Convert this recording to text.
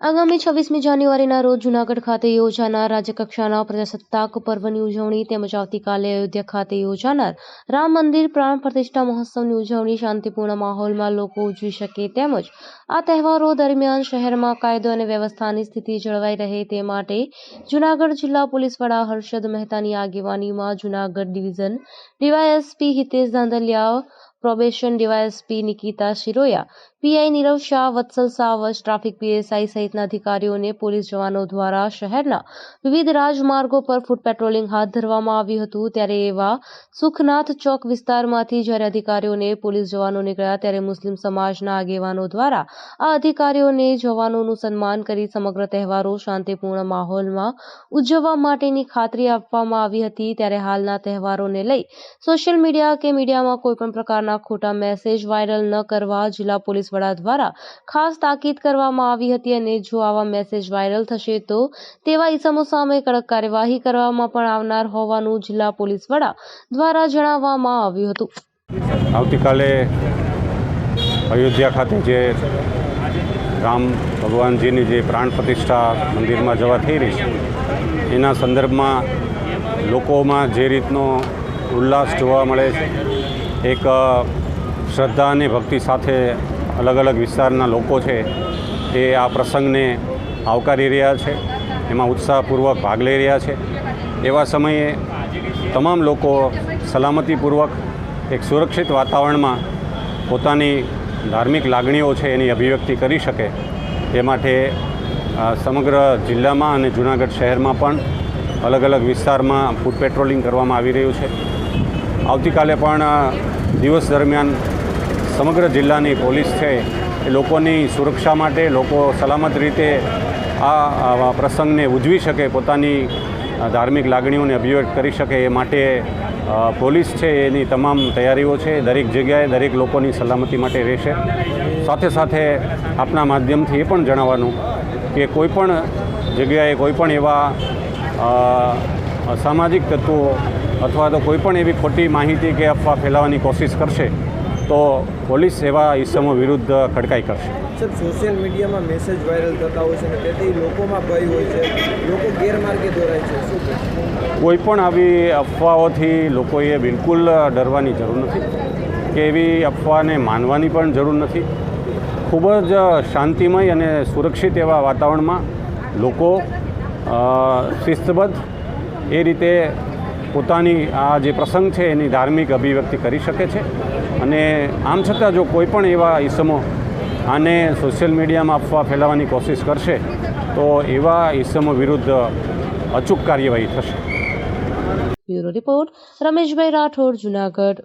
આગામી છવ્વીસમી જાન્યુઆરીના રોજ જૂનાગઢ ખાતે યોજાનાર રાજ્યકક્ષાના પ્રજાસત્તાક પર્વની ઉજવણી તેમજ આવતીકાલે અયોધ્યા ખાતે યોજાનાર રામ મંદિર પ્રાણ પ્રતિષ્ઠા મહોત્સવની ઉજવણી શાંતિપૂર્ણ માહોલમાં લોકો ઉજવી શકે તેમજ આ તહેવારો દરમિયાન શહેરમાં કાયદો અને વ્યવસ્થાની સ્થિતિ જળવાઈ રહે તે માટે જૂનાગઢ જિલ્લા પોલીસ વડા હર્ષદ મહેતાની આગેવાનીમાં Junagadh division DYSP Hitesh Dhandhaliya probation DYSP Nikita Shiroya PI Nirav Shah Vatsal Savaj traffic PSI સહિતના અધિકારીઓને પોલીસ જવાનો દ્વારા શહેરના વિવિધ રાજમાર્ગો પર ફૂટ પેટ્રોલિંગ હાથ ધરવામાં આવ્યું હતું. ત્યારે એવા સુખનાથ ચોક વિસ્તારમાંથી જ્યારે અધિકારીઓને પોલીસ જવાનો નીકળ્યા ત્યારે મુસ્લિમ સમાજના આગેવાનો દ્વારા આ અધિકારીઓને જવાનોનું સન્માન કરી સમગ્ર તહેવારો શાંતિપૂર્ણ માહોલમાં ઉજવવા માટેની ખાતરી આપવામાં આવી હતી. ત્યારે હાલના તહેવારોને લઈ સોશિયલ મીડિયા કે મીડિયામાં કોઈપણ પ્રકારના ખોટા મેસેજ વાયરલ ન કરવા જિલ્લા પોલીસ વડા દ્વારા ખાસ તાકીદ કરવામાં આવી હતી અને જો આવા મેસેજ વાયરલ થશે તો તેવા ઇસમો સામે કડક કાર્યવાહી કરવામાં પણ આવનાર હોવાનું જિલ્લા પોલીસ વડા દ્વારા જણાવવામાં આવ્યું હતું. આવતીકાલે અયોધ્યા ખાતે જે રામ ભગવાનજીની જે પ્રાણ પ્રતિષ્ઠા મંદિરમાં જવા થઈ રહી છે, એના સંદર્ભમાં લોકોમાં જે રીતનો ઉલ્લાસ જોવા મળે છે એક શ્રદ્ધા અને ભક્તિ સાથે અલગ અલગ વિસ્તારના લોકો છે. એ આ પ્રસંગને આવકારી રહ્યા છે. એમાં ઉત્સાહપૂર્વક ભાગ લઈ રહ્યા છે. એવા સમયે તમામ લોકો સલામતીપૂર્વક એક સુરક્ષિત વાતાવરણમાં પોતાની ધાર્મિક લાગણીઓ છે એની અભિવ્યક્તિ કરી શકે. એ માટે સમગ્ર જિલ્લામાં અને જૂનાગઢ શહેરમાં પણ અલગ અલગ વિસ્તારમાં ફૂડ પેટ્રોલિંગ કરવામાં આવી રહ્યું છે. આવતીકાલે પણ દિવસ દરમિયાન સમગ્ર જિલ્લાની પોલીસ છે એ લોકોની સુરક્ષા માટે લોકો સલામત રીતે આ પ્રસંગને ઉજવી શકે, પોતાની ધાર્મિક લાગણીઓને અભિવ્યક્ત કરી શકે એ માટે પોલીસ છે એની તમામ તૈયારીઓ છે, દરેક જગ્યાએ દરેક લોકોની સલામતી માટે રહેશે. સાથે સાથે આપના માધ્યમથી એ પણ જણાવવાનું કે કોઈપણ જગ્યાએ કોઈપણ એવા સામાજિક તત્વો અથવા તો કોઈપણ એવી ખોટી માહિતી કે અફવા ફેલાવવાની કોશિશ કરશે તો પોલીસ એવા ઇસમો વિરુદ્ધ ખડકાઈ કરશે. સર સોશિયલ મીડિયામાં મેસેજ વાયરલ થતા હોય છે અને તેથી લોકોમાં ભય હોય છે. લોકો ગેરમાર્ગે દોરાય છે. શું કહેશો? કોઈ પણ આવી અફવાઓથી લોકોએ બિલકુલ ડરવાની જરૂર નથી. કે એવી અફવાને માનવાની પણ જરૂર નથી. ખૂબ જ શાંતિમય અને સુરક્ષિત એવા વાતાવરણમાં લોકો શિસ્તબદ્ધ એ રીતે પોતાની આ જે પ્રસંગ છે એની ધાર્મિક અભિવ્યક્તિ કરી શકે છે. અને આમ છતાં જો કોઈ પણ એવા ઈસમો આને સોશિયલ મીડિયામાં અફવા ફેલાવવાની કોશિશ કરશે, તો એવા ઈસમો વિરુદ્ધ અચૂક કાર્યવાહી થશે. Bureau report, Rameshbhai Rathod, Junagadh.